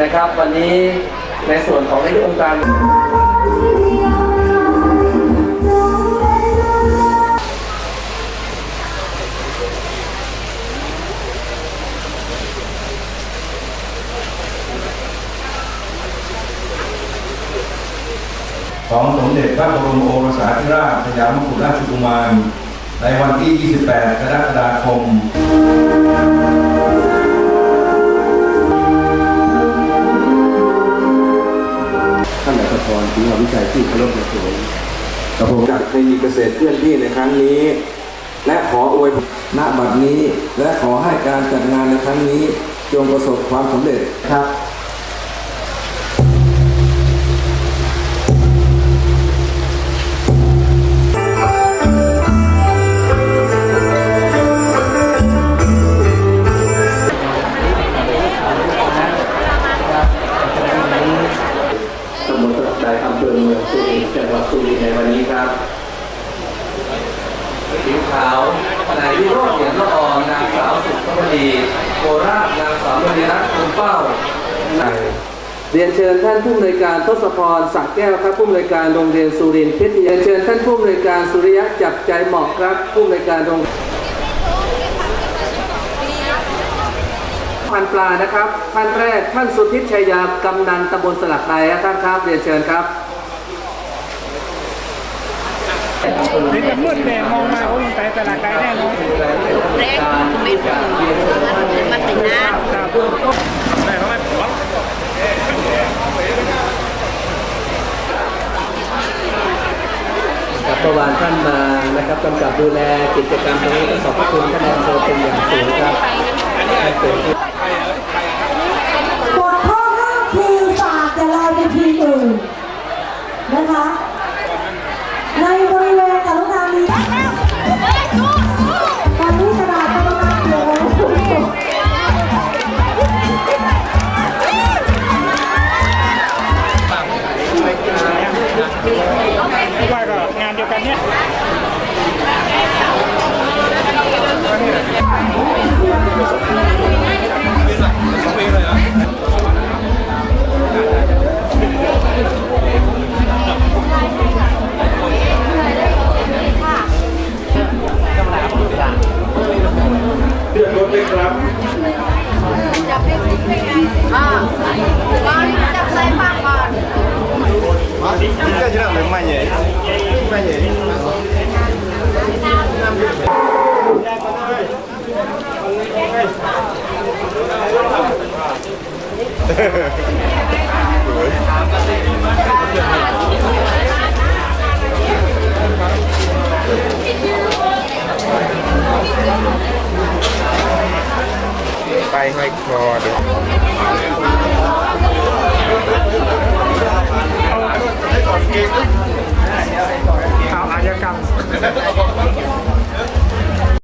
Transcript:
นะครับ วันนี้ในส่วนของนายกองค์การของสมเด็จพระบรมโอรสาธิราชสยามกุฎราชกุมาร ในวันที่ 28 กรกฎาคม ท่านอัศพรถึงวิจัยที่เคารพในสูงกระผมจากคลินิกเกษตรเคลื่อนที่ในครั้งนี้ และขออวยณบัดนี้ และขอให้การจัดงานในครั้งนี้จงประสบความสำเร็จครับ อำเภอเมืองสุรินทร์จังหวัดสุรินทร์ในวันนี้ครับผิวขาว นายวิโรจน์เหรียญละออนนางสาวสุภดีโคราชนางสาวมณีรัตน์คุณเป้าเรียนเชิญท่านผู้อำนวยการทศพรสักแก้วครับผู้อำนวยการโรงเรียนสุรินทร์พิทยาเรียนเชิญท่านผู้อำนวยการสุริยะจับใจเหมาะครับผู้อำนวยการโรงพันปลานะครับ ท่านแรกท่านสุทธิชัยยากำนันตำบลสลักใดครับท่านครับเรียนเชิญครับ นี่จะมืดเลยมองมาโอ้ยไปตลาดไกลแน่นอนเล็กไม่ถูกมันเป็นน้ำแต่ทำไมผมกับประวานท่านมานะครับกำกับดูแลกิจกรรมตรงนี้ต้องขอบพระคุณท่านนายอำเภอเป็นอย่างสูงครับบทข้อห้ามคือฝากแต่ลายไปทีอื่นนะคะในบริ ไปห้อยคอดูเอา